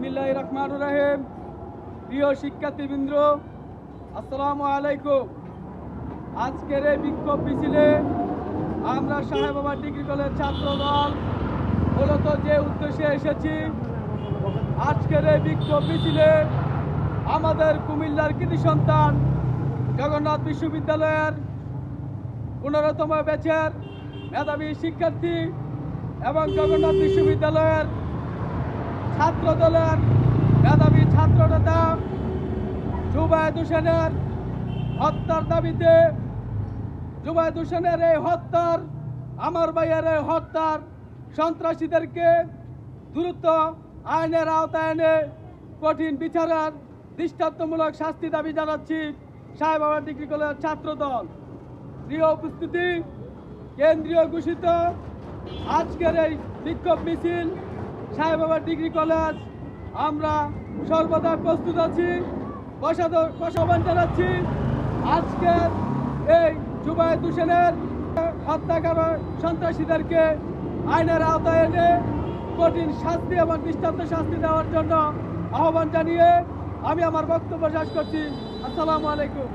বিসমিল্লাহ রহমান রাহিম। প্রিয় শিক্ষার্থীবৃন্দ, আসসালামু আলাইকুম। আজকের এই বিক্ষোভ মিছিলে আমরা সাহেবাবাদ ডিগ্রি কলেজ ছাত্র দল মূলত যে উদ্দেশ্যে এসেছি, আজকের এই বিক্ষোভ মিছিলে আমাদের কুমিল্লার কৃতি সন্তান জগন্নাথ বিশ্ববিদ্যালয়ের পনেরোতম ব্যাচের মেধাবী শিক্ষার্থী এবং জগন্নাথ বিশ্ববিদ্যালয়ের ছাত্র দলের মেধাবী ছাত্র নেতা জুবায়দ হোসেনের হত্যার দাবিতে জুবায়দ হোসেনের এই হত্যার, আমার ভাইয়ের এই হত্যার সন্ত্রাসীদেরকে দ্রুত আইনের আওতায় এনে কঠিন বিচারের দৃষ্টান্তমূলক শাস্তি দাবি জানাচ্ছি সাহেবাবা ডিগ্রি কলেজের ছাত্র দল প্রিয় উপস্থিতি, কেন্দ্রীয় ঘোষিত আজকের এই বিক্ষোভ মিছিল সাহেবাবা ডিগ্রি কলেজ আমরা সর্বদা প্রস্তুত আছি প্রসাদন জানাচ্ছি। আজকের এই জুবায়দ হোসেনের হত্যাকারক সন্ত্রাসীদেরকে আইনের আওতায় এনে কঠিন শাস্তি এবং দৃষ্টান্ত শাস্তি দেওয়ার জন্য আহ্বান জানিয়ে আমি আমার বক্তব্য শেষ করছি। আসসালামু আলাইকুম।